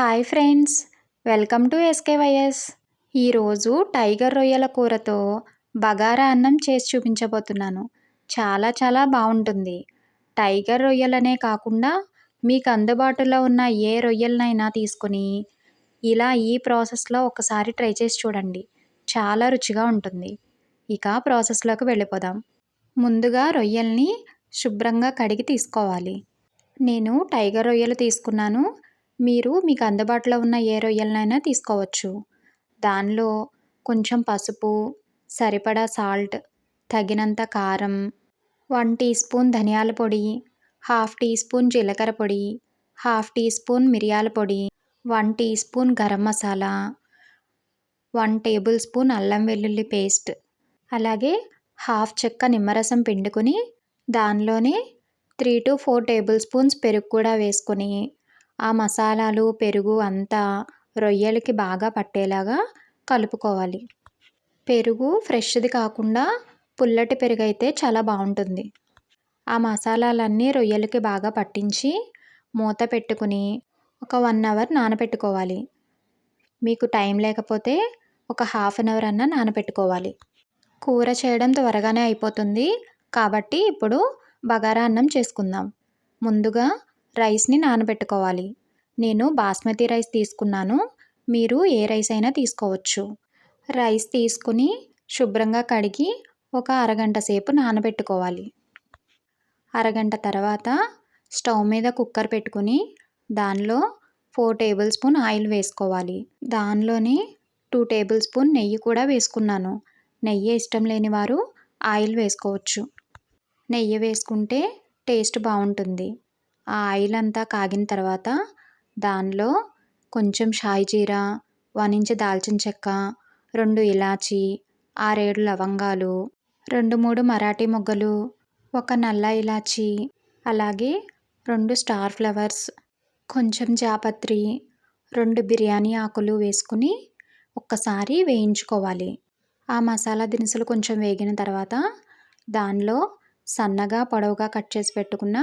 Hi friends welcome to SKYS. ఈరోజు tiger రొయ్యల కూరతో బగారా అన్నం చేసి చూపించబోతున్నాను. చాలా చాలా బాగుంటుంది. టైగర్ రొయ్యలనే కాకుండా మీకు అందుబాటులో ఉన్న ఏ రొయ్యలనైనా తీసుకొని ఇలా ఈ ప్రాసెస్లో ఒకసారి ట్రై చేసి చూడండి. చాలా రుచిగా ఉంటుంది. ఇక ప్రాసెస్లోకి వెళ్ళిపోదాం. ముందుగా రొయ్యల్ని శుభ్రంగా కడిగి తీసుకోవాలి. నేను టైగర్ రొయ్యలు తీసుకున్నాను. మీరు మీకు అందుబాటులో ఉన్న ఏ రొయ్యలనైనా తీసుకోవచ్చు. దానిలో కొంచెం పసుపు సరిపడా సాల్ట్ తగినంత కారం వన్ టీ స్పూన్ ధనియాల పొడి హాఫ్ టీ స్పూన్ జీలకర్ర పొడి హాఫ్ టీ స్పూన్ మిరియాల పొడి one teaspoon garam masala one tablespoon అల్లం వెల్లుల్లి పేస్ట్. అలాగే హాఫ్ చెక్క నిమ్మరసం పిండుకొని దానిలోనే three to four tablespoons పెరుగు కూడా వేసుకొని ఆ మసాలాలు పెరుగు అంతా రొయ్యలకి బాగా పట్టేలాగా కలుపుకోవాలి. పెరుగు ఫ్రెష్ది కాకుండా పుల్లటి పెరుగు అయితే చాలా బాగుంటుంది. ఆ మసాలాలన్నీ రొయ్యలకి బాగా పట్టించి మూత పెట్టుకుని ఒక వన్ అవర్ నానబెట్టుకోవాలి. మీకు టైం లేకపోతే ఒక హాఫ్ అన్ అవర్ అన్న నానబెట్టుకోవాలి. కూర చేయడం త్వరగానే అయిపోతుంది కాబట్టి ఇప్పుడు బగారా అన్నం చేసుకుందాం. ముందుగా రైస్ని నానబెట్టుకోవాలి. నేను బాస్మతి రైస్ తీసుకున్నాను. మీరు ఏ రైస్ అయినా తీసుకోవచ్చు. రైస్ తీసుకుని శుభ్రంగా కడిగి ఒక అరగంట సేపు నానబెట్టుకోవాలి. అరగంట తర్వాత స్టవ్ మీద కుక్కర్ పెట్టుకుని దానిలో ఫోర్ టేబుల్ స్పూన్ ఆయిల్ వేసుకోవాలి. దానిలోనే టూ టేబుల్ స్పూన్ నెయ్యి కూడా వేసుకున్నాను. నెయ్యి ఇష్టం లేని వారు ఆయిల్ వేసుకోవచ్చు. నెయ్యి వేసుకుంటే టేస్ట్ బాగుంటుంది. ఆ ఆయిల్ అంతా కాగిన తర్వాత దానిలో కొంచెం షాయి జీరా వన్ ఇంచ్ దాల్చిన చెక్క రెండు ఇలాచి ఆరేడు లవంగాలు రెండు మూడు మరాఠీ మొగ్గలు ఒక నల్ల ఇలాచి అలాగే రెండు స్టార్ ఫ్లవర్స్ కొంచెం జాపత్రి రెండు బిర్యానీ ఆకులు వేసుకుని ఒక్కసారి వేయించుకోవాలి. ఆ మసాలా దినుసులు కొంచెం వేగిన తర్వాత దానిలో సన్నగా పొడవుగా కట్ చేసి పెట్టుకున్న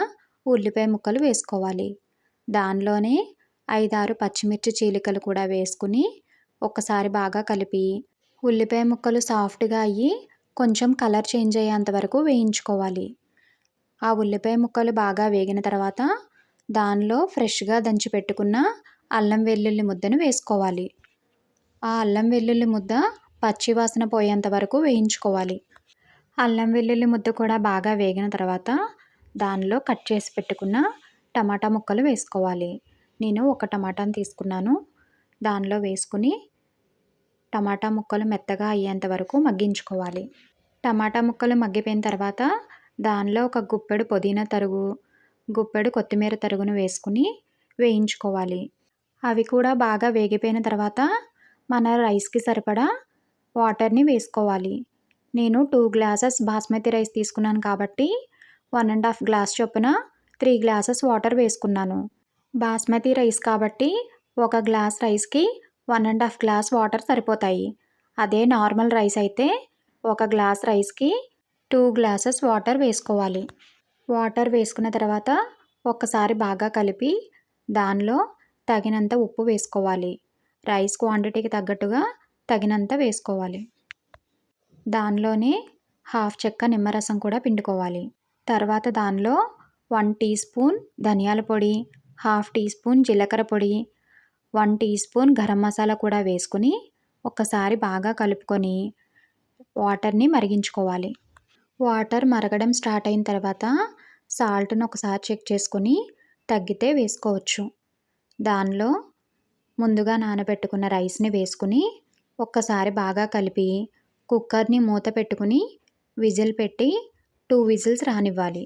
ఉల్లిపాయ ముక్కలు వేసుకోవాలి. దానిలోనే ఐదారు పచ్చిమిర్చి చీలికలు కూడా వేసుకుని ఒకసారి బాగా కలిపి ఉల్లిపాయ ముక్కలు సాఫ్ట్గా అయ్యి కొంచెం కలర్ చేంజ్ అయ్యేంత వరకు వేయించుకోవాలి. ఆ ఉల్లిపాయ ముక్కలు బాగా వేగిన తర్వాత దానిలో ఫ్రెష్గా దంచి పెట్టుకున్న అల్లం వెల్లుల్లి ముద్దను వేసుకోవాలి. ఆ అల్లం వెల్లుల్లి ముద్ద పచ్చి వాసన పోయేంత వరకు వేయించుకోవాలి. అల్లం వెల్లుల్లి ముద్ద కూడా బాగా వేగిన తర్వాత దానిలో కట్ చేసి పెట్టుకున్న టమాటా ముక్కలు వేసుకోవాలి. నేను ఒక టమాటాని తీసుకున్నాను. దానిలో వేసుకుని టమాటా ముక్కలు మెత్తగా అయ్యేంత వరకు మగ్గించుకోవాలి. టమాటా ముక్కలు మగ్గిపోయిన తర్వాత దానిలో ఒక గుప్పెడు పుదీనా తరుగు గుప్పెడు కొత్తిమీర తరుగును వేసుకుని వేయించుకోవాలి. అవి కూడా బాగా వేగిపోయిన తర్వాత మన రైస్కి సరిపడా వాటర్ని వేసుకోవాలి. నేను టూ గ్లాసెస్ బాస్మతి రైస్ తీసుకున్నాను కాబట్టి వన్ అండ్ హాఫ్ గ్లాస్ చొప్పున త్రీ గ్లాసెస్ వాటర్ వేసుకున్నాను. బాస్మతి రైస్ కాబట్టి ఒక గ్లాస్ రైస్కి one and half glass water సరిపోతాయి. అదే నార్మల్ రైస్ అయితే ఒక గ్లాస్ రైస్కి టూ గ్లాసెస్ వాటర్ వేసుకోవాలి. వాటర్ వేసుకున్న తర్వాత ఒక్కసారి బాగా కలిపి దానిలో తగినంత ఉప్పు వేసుకోవాలి. రైస్ క్వాంటిటీకి తగ్గట్టుగా తగినంత వేసుకోవాలి. దానిలోనే హాఫ్ చెక్క నిమ్మరసం కూడా పిండుకోవాలి. తర్వాత దానిలో వన్ టీ స్పూన్ ధనియాల పొడి హాఫ్ టీ స్పూన్ జీలకర్ర పొడి one teaspoon garam masala కూడా వేసుకుని ఒక్కసారి బాగా కలుపుకొని వాటర్ని మరిగించుకోవాలి. వాటర్ మరగడం స్టార్ట్ అయిన తర్వాత సాల్ట్ను ఒకసారి చెక్ చేసుకొని తగ్గితే వేసుకోవచ్చు. దానిలో ముందుగా నానబెట్టుకున్న రైస్ని వేసుకుని ఒక్కసారి బాగా కలిపి కుక్కర్ని మూత పెట్టుకుని విజిల్ పెట్టి టూ విజిల్స్ రానివ్వాలి.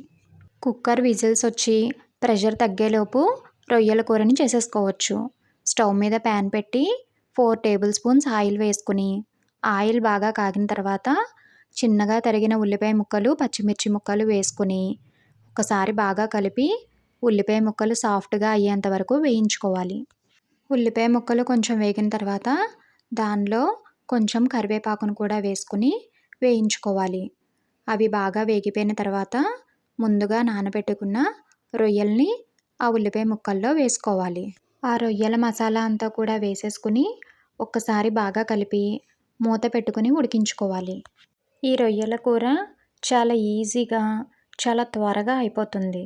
కుక్కర్ విజిల్స్ వచ్చి ప్రెషర్ తగ్గేలోపు రొయ్యల కూరని చేసేసుకోవచ్చు. స్టవ్ మీద ప్యాన్ పెట్టి ఫోర్ టేబుల్ స్పూన్స్ ఆయిల్ వేసుకుని ఆయిల్ బాగా కాగిన తర్వాత చిన్నగా తరిగిన ఉల్లిపాయ ముక్కలు పచ్చిమిర్చి ముక్కలు వేసుకుని ఒకసారి బాగా కలిపి ఉల్లిపాయ ముక్కలు సాఫ్ట్గా అయ్యేంత వరకు వేయించుకోవాలి. ఉల్లిపాయ ముక్కలు కొంచెం వేగిన తర్వాత దానిలో కొంచెం కరివేపాకును కూడా వేసుకుని వేయించుకోవాలి. అవి బాగా వేగిపోయిన తర్వాత ముందుగా నానబెట్టుకున్న రొయ్యల్ని ఆ ఉల్లిపాయ ముక్కల్లో వేసుకోవాలి. ఆ రొయ్యల మసాలా అంతా కూడా వేసేసుకుని ఒక్కసారి బాగా కలిపి మూత పెట్టుకుని ఉడికించుకోవాలి. ఈ రొయ్యల కూర చాలా ఈజీగా చాలా త్వరగా అయిపోతుంది.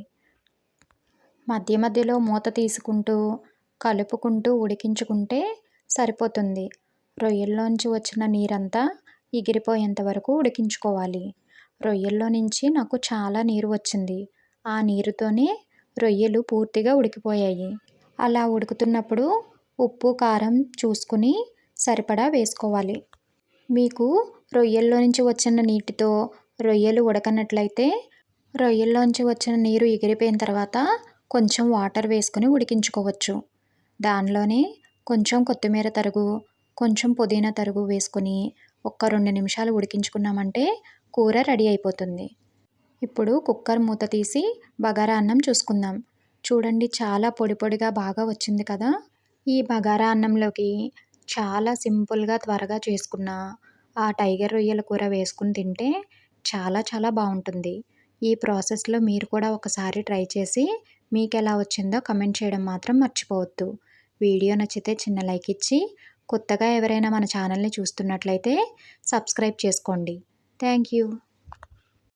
మధ్య మధ్యలో మూత తీసుకుంటూ కలుపుకుంటూ ఉడికించుకుంటే సరిపోతుంది. రొయ్యల్లోంచి వచ్చిన నీరంతా ఎగిరిపోయేంత వరకు ఉడికించుకోవాలి. రొయ్యల్లో నుంచి నాకు చాలా నీరు వచ్చింది. ఆ నీరుతోనే రొయ్యలు పూర్తిగా ఉడికిపోయాయి. అలా ఉడుకుతున్నప్పుడు ఉప్పు కారం చూసుకుని సరిపడా వేసుకోవాలి. మీకు రొయ్యల్లో నుంచి వచ్చిన నీటితో రొయ్యలు ఉడకనట్లయితే రొయ్యల్లోంచి వచ్చిన నీరు ఎగిరిపోయిన తర్వాత కొంచెం వాటర్ వేసుకుని ఉడికించుకోవచ్చు. దానిలోనే కొంచెం కొత్తిమీర తరుగు కొంచెం పుదీనా తరుగు వేసుకుని ఒక్క రెండు నిమిషాలు ఉడికించుకున్నామంటే కూర రెడీ అయిపోతుంది. ఇప్పుడు కుక్కర్ మూత తీసి బగారా అన్నం చూసుకుందాం. చూడండి చాలా పొడి పొడిగా బాగా వచ్చింది కదా. ఈ బగారా అన్నంలోకి చాలా సింపుల్గా త్వరగా చేసుకున్న ఆ టైగర్ రొయ్యల కూర వేసుకుని తింటే చాలా చాలా బాగుంటుంది. ఈ ప్రాసెస్లో మీరు కూడా ఒకసారి ట్రై చేసి మీకు ఎలా వచ్చిందో కమెంట్ చేయడం మాత్రం మర్చిపోవద్దు. వీడియో నచ్చితే చిన్న లైక్ ఇచ్చి కొత్తగా ఎవరైనా మన ఛానల్ని చూస్తున్నట్లయితే సబ్స్క్రైబ్ చేసుకోండి. Thank you.